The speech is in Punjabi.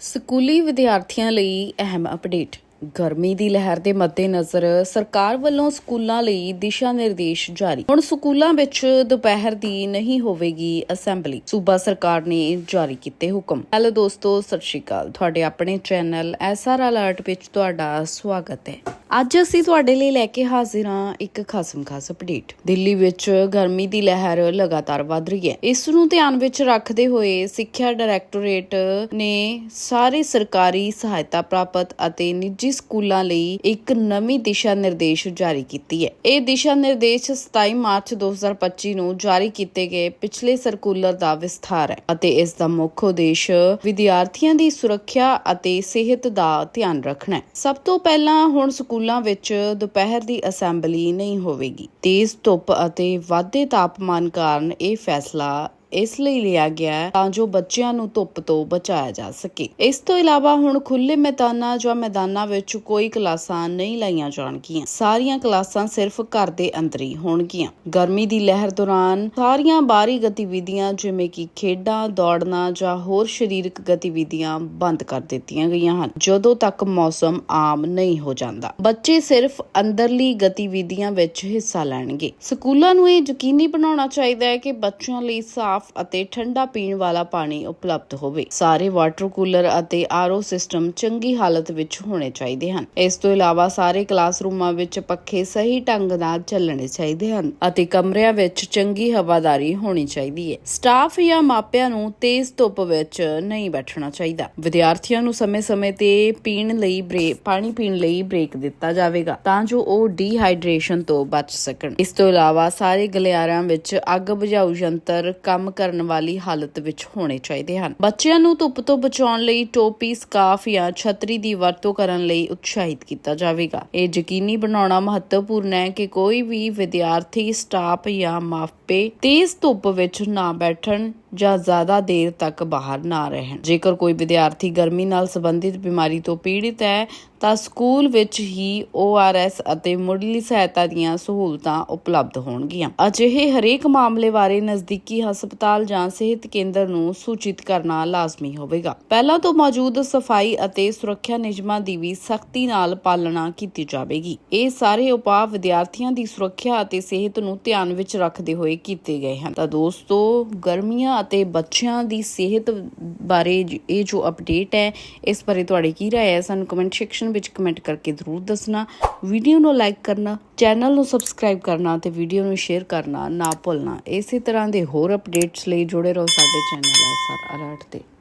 ਸਕੂਲੀ ਵਿਦਿਆਰਥੀਆਂ ਲਈ ਅਹਿਮ ਅਪਡੇਟ। ਗਰਮੀ ਦੀ ਲਹਿਰ ਦੇ ਮੱਦੇਨਜ਼ਰ ਸਰਕਾਰ ਵੱਲੋਂ ਸਕੂਲਾਂ ਲਈ ਦਿਸ਼ਾ ਨਿਰਦੇਸ਼ ਜਾਰੀ। ਹੁਣ ਸਕੂਲਾਂ ਵਿੱਚ ਦੁਪਹਿਰ ਦੀ ਨਹੀਂ ਹੋਵੇਗੀ ਅਸੈਂਬਲੀ। ਸੂਬਾ ਸਰਕਾਰ ਨੇ ਜਾਰੀ ਕੀਤੇ ਹੁਕਮ। ਹੈਲੋ ਦੋਸਤੋ, ਸਤਿ ਸ਼੍ਰੀ ਅਕਾਲ। ਤੁਹਾਡੇ ਆਪਣੇ ਚੈਨਲ ਐਸਆਰ ਅਲਰਟ ਵਿੱਚ ਤੁਹਾਡਾ ਸਵਾਗਤ ਹੈ। ਅੱਜ ਅਸੀਂ ਤੁਹਾਡੇ ਲਈ ਲੈ ਕੇ ਹਾਜ਼ਰ ਹਾਂ ਇੱਕ ਖਾਸਮ ਖਾਸ ਅਪਡੇਟ ਦਿੱਲੀ ਵਿੱਚ ਗਰਮੀ ਦੀ ਲਹਿਰ ਲਗਾਤਾਰ ਵੱਧ ਰਹੀ ਹੈ। ਇਸ ਨੂੰ ਧਿਆਨ ਵਿੱਚ ਰੱਖਦੇ ਹੋਏ ਸਿੱਖਿਆ ਡਾਇਰੈਕਟੋਰੇਟ ਨੇ ਸਾਰੇ ਸਰਕਾਰੀ ਸਹਾਇਤਾ ਪ੍ਰਾਪਤ ਅਤੇ ਨਿੱਜੀ ਸਕੂਲਾਂ ਲਈ ਇੱਕ ਨਵੀਂ ਦਿਸ਼ਾ ਨਿਰਦੇਸ਼ ਜਾਰੀ ਕੀਤੀ ਹੈ। ਇਹ ਦਿਸ਼ਾ ਨਿਰਦੇਸ਼ 27 ਮਾਰਚ 2025 ਨੂੰ ਜਾਰੀ ਕੀਤੇ ਗਏ ਪਿਛਲੇ ਸਰਕੂਲਰ ਦਾ ਵਿਸਥਾਰ ਹੈ ਅਤੇ ਇਸ ਦਾ ਮੁੱਖ ਉਦੇਸ਼ ਵਿਦਿਆਰਥੀਆਂ ਦੀ ਸੁਰੱਖਿਆ ਅਤੇ ਸਿਹਤ ਦਾ ਧਿਆਨ ਰੱਖਣਾ ਹੈ। ਸਭ ਤੋਂ ਪਹਿਲਾਂ ਹੁਣ ਸਕੂਲ ਸਕੂਲਾਂ ਵਿੱਚ ਦੁਪਹਿਰ ਦੀ ਅਸੈਂਬਲੀ ਨਹੀਂ ਹੋਵੇਗੀ। ਤੇਜ਼ ਧੁੱਪ ਅਤੇ ਵਾਧੇ ਤਾਪਮਾਨ ਕਾਰਨ ਇਹ ਫੈਸਲਾ ਇਸ ਲਈ ਲਿਆ ਗਿਆ ਤਾਂ ਜੋ ਬੱਚਿਆਂ ਨੂੰ ਧੁੱਪ ਤੋਂ ਬਚਾਇਆ ਜਾ ਸਕੇ। ਇਸ ਤੋਂ ਇਲਾਵਾ ਹੁਣ ਖੁੱਲੇ ਮੈਦਾਨਾਂ ਜਾਂ ਮੈਦਾਨਾਂ ਵਿੱਚ ਕੋਈ ਕਲਾਸਾਂ ਨਹੀਂ ਲਾਈਆਂ ਜਾਣਗੀਆਂ। ਸਾਰੀਆਂ ਕਲਾਸਾਂ ਸਿਰਫ ਘਰ ਦੇ ਅੰਦਰ ਹੀ ਹੋਣਗੀਆਂ। ਗਰਮੀ ਦੀ ਲਹਿਰ ਦੌਰਾਨ ਸਾਰੀਆਂ ਬਾਹਰੀ ਗਤੀਵਿਧੀਆਂ ਜਿਵੇਂ ਕਿ ਖੇਡਾਂ, ਦੌੜਨਾ ਜਾਂ ਹੋਰ ਸਰੀਰਕ ਗਤੀਵਿਧੀਆਂ ਬੰਦ ਕਰ ਦਿੱਤੀਆਂ ਗਈਆਂ ਹਨ। ਜਦੋਂ ਤੱਕ ਮੌਸਮ ਆਮ ਨਹੀਂ ਹੋ ਜਾਂਦਾ, ਬੱਚੇ ਸਿਰਫ ਅੰਦਰਲੀ ਗਤੀਵਿਧੀਆਂ ਵਿੱਚ ਹਿੱਸਾ ਲੈਣਗੇ। ਸਕੂਲਾਂ ਨੂੰ ਇਹ ਯਕੀਨੀ ਬਣਾਉਣਾ ਚਾਹੀਦਾ ਹੈ ਕਿ ਬੱਚਿਆਂ ਲਈ ਸਾਫ਼ ਅਤੇ ਠੰਡਾ ਪੀਣ ਵਾਲਾ ਪਾਣੀ ਉਪਲਬਧ ਹੋਵੇ। ਸਾਰੇ ਵਾਟਰ ਕੂਲਰ ਅਤੇ ਆਰਓ ਸਿਸਟਮ ਚੰਗੀ ਹਾਲਤ ਵਿੱਚ ਹੋਣੇ ਚਾਹੀਦੇ ਹਨ। ਇਸ ਤੋਂ ਇਲਾਵਾ ਸਾਰੇ ਕਲਾਸਰੂਮਾਂ ਵਿੱਚ ਪੱਖੇ ਸਹੀ ਢੰਗ ਨਾਲ ਚੱਲਣੇ ਚਾਹੀਦੇ ਹਨ ਅਤੇ ਕਮਰਿਆਂ ਵਿੱਚ ਚੰਗੀ ਹਵਾਦਾਰੀ ਹੋਣੀ ਚਾਹੀਦੀ ਹੈ। ਸਟਾਫ ਜਾਂ ਮਾਪਿਆਂ ਨੂੰ ਤੇਜ਼ ਧੁੱਪ ਵਿੱਚ ਨਹੀਂ ਬੈਠਣਾ ਚਾਹੀਦਾ। ਵਿਦਿਆਰਥੀਆਂ ਨੂੰ ਸਮੇਂ-ਸਮੇਂ ਤੇ ਪੀਣ ਲਈ ਬ੍ਰੇਕ, ਪਾਣੀ ਪੀਣ ਲਈ ਬ੍ਰੇਕ ਦਿੱਤਾ ਜਾਵੇਗਾ ਤਾਂ ਜੋ ਉਹ ਡੀਹਾਈਡਰੇਸ਼ਨ ਤੋਂ ਬਚ ਸਕਣ। ਇਸ ਤੋਂ ਇਲਾਵਾ ਸਾਰੇ ਗਲਿਆਰਿਆਂ ਵਿੱਚ ਅੱਗ ਬੁਝਾਊ ਯੰਤਰ ਕੰਮ ਕਰਨ ਵਾਲੀ ਹਾਲਤ ਵਿੱਚ ਹੋਣੇ ਚਾਹੀਦੇ ਹਨ। ਬੱਚਿਆਂ ਨੂੰ ਧੁੱਪ ਤੋਂ ਬਚਾਉਣ ਲਈ ਟੋਪੀ ਸਕਾਫ ਜਾਂ ਛਤਰੀ ਦੀ ਵਰਤੋਂ ਕਰਨ ਲਈ ਉਤਸ਼ਾਹਿਤ ਕੀਤਾ ਜਾਵੇਗਾ। ਇਹ ਯਕੀਨੀ ਬਣਾਉਣਾ ਮਹੱਤਵਪੂਰਨ ਹੈ ਕਿ ਕੋਈ ਵੀ ਵਿਦਿਆਰਥੀ, ਸਟਾਫ ਜਾਂ ਮਾਪੇ ਤੇਜ਼ ਧੁੱਪ ਵਿੱਚ ਨਾ ਬੈਠਣ ਜਾਂ ਜ਼ਿਆਦਾ ਦੇਰ ਤੱਕ ਬਾਹਰ ਨਾ ਰਹਿਣ। ਜੇਕਰ ਕੋਈ ਵਿਦਿਆਰਥੀ ਗਰਮੀ ਨਾਲ ਸੰਬੰਧਿਤ ਬਿਮਾਰੀ ਤੋਂ ਪੀੜਿਤ ਹੈ, ਤਾਂ ਸਕੂਲ ਵਿੱਚ ਹੀ ORS ਅਤੇ ਮੁੱਢਲੀ ਸਹਾਇਤਾ ਦੀਆਂ ਸਹੂਲਤਾਂ ਉਪਲਬਧ ਹੋਣਗੀਆਂ। ਅਜਿਹੇ ਹਰੇਕ ਮਾਮਲੇ ਬਾਰੇ ਨਜ਼ਦੀਕੀ ਹਸਪਤਾਲ ਜਾਂ ਸਿਹਤ ਕੇਂਦਰ ਨੂੰ ਸੂਚਿਤ ਕਰਨਾ ਲਾਜ਼ਮੀ ਹੋਵੇਗਾ। ਪਹਿਲਾਂ ਤੋਂ ਮੌਜੂਦ ਸਫ਼ਾਈ ਅਤੇ ਸੁਰੱਖਿਆ ਨਿਯਮਾਂ ਦੀ ਵੀ ਸਖਤੀ ਨਾਲ ਪਾਲਣਾ ਕੀਤੀ ਜਾਵੇਗੀ। ਇਹ ਸਾਰੇ ਉਪਾਅ ਵਿਦਿਆਰਥੀਆਂ ਦੀ ਸੁਰੱਖਿਆ ਅਤੇ ਸਿਹਤ ਨੂੰ ਧਿਆਨ ਵਿੱਚ ਰੱਖਦੇ ਹੋਏ ਕੀਤੇ ਗਏ ਹਨ। ਤਾਂ ਦੋਸਤੋ, ਗਰਮੀਆਂ ਅਤੇ ਬੱਚਿਆਂ ਦੀ ਸਿਹਤ ਬਾਰੇ ਜ- ਇਹ ਜੋ ਅਪਡੇਟ ਹੈ ਇਸ ਬਾਰੇ ਤੁਹਾਡੀ ਕੀ رائے ਹੈ ਸਾਨੂੰ ਕਮੈਂਟ ਸੈਕਸ਼ਨ ਵਿੱਚ ਕਮੈਂਟ ਕਰਕੇ ਜ਼ਰੂਰ ਦੱਸਣਾ ਵੀਡੀਓ ਨੂੰ ਲਾਈਕ ਕਰਨਾ ਚੈਨਲ ਨੂੰ ਸਬਸਕ੍ਰਾਈਬ ਕਰਨਾ ਤੇ ਵੀਡੀਓ ਨੂੰ ਸ਼ੇਅਰ ਕਰਨਾ ਨਾ ਭੁੱਲਣਾ ਇਸੇ ਤਰ੍ਹਾਂ ਦੇ ਹੋਰ ਅਪਡੇਟਸ ਲਈ ਜੁੜੇ ਰਹੋ ਸਾਡੇ ਚੈਨਲ ਐਸਆਰ ਅਲਰਟ ਤੇ